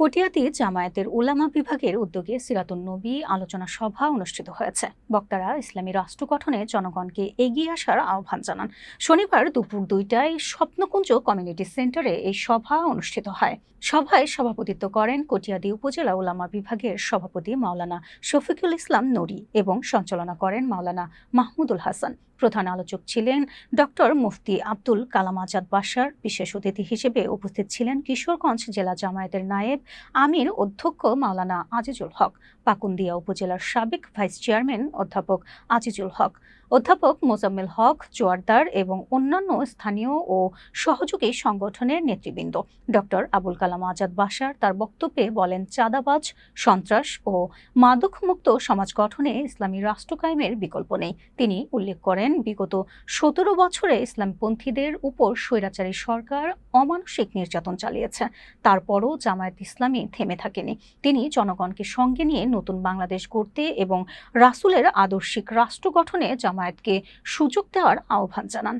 কটিয়াতে জামায়াতের উলামা বিভাগের উদ্যোগে সিরাতুন নবী আলোচনা সভা অনুষ্ঠিত হয়েছে। বক্তারা ইসলামী রাষ্ট্র গঠনে জনগণকে এগিয়ে আসার আহ্বান জানান। শনিবার দুপুর দুইটায় স্বপ্নকুঞ্জ কমিউনিটি সেন্টারে এই সভা অনুষ্ঠিত হয়। সভায় সভাপতিত্ব করেন কটিয়াদি উপজেলা উলামা বিভাগের সভাপতি মাওলানা শফিকুল ইসলাম নুরি এবং সঞ্চালনা করেন মাওলানা মাহমুদুল হাসান। প্রধান আলোচক ছিলেন ডক্টর মুফতি আব্দুল কালাম আজাদ বাসার বিশেষ অতিথি হিসেবে উপস্থিত ছিলেন কিশোরগঞ্জ জেলা জামায়াতের নায়েব আমির অধ্যক্ষ মাওলানা আজিজুল হক। পাকুন্দিয়া উপজেলার সাবেক ভাইস চেয়ারম্যান অধ্যাপক আজিজুল হক, অধ্যাপক মোজাম্মেল হক, জোয়ারদার এবং অন্যান্য স্থানীয় ও সহযোগী সংগঠনের নেতৃবৃন্দ। ডক্টর আবুল কালাম আজাদ বাসার তার বক্তব্যে বলেন, চাঁদাবাজ, সন্ত্রাস ও মাদকমুক্ত সমাজ গঠনে ইসলামী রাষ্ট্র কায়েমের বিকল্প নেই। তিনি উল্লেখ করেন, বিগত সতেরো বছরে ইসলামপন্থীদের উপর স্বৈরাচারী সরকার অমানসিক নির্যাতন চালিয়েছে। তারপরও জামায়াত ইসলামী থেমে থাকেনি। তিনি জনগণকে সঙ্গে নিয়ে নতুন বাংলাদেশ গড়তে এবং রাসুলের আদর্শিক রাষ্ট্র গঠনে জামায়াতকে সুযোগ দেওয়ার আহ্বান জানান।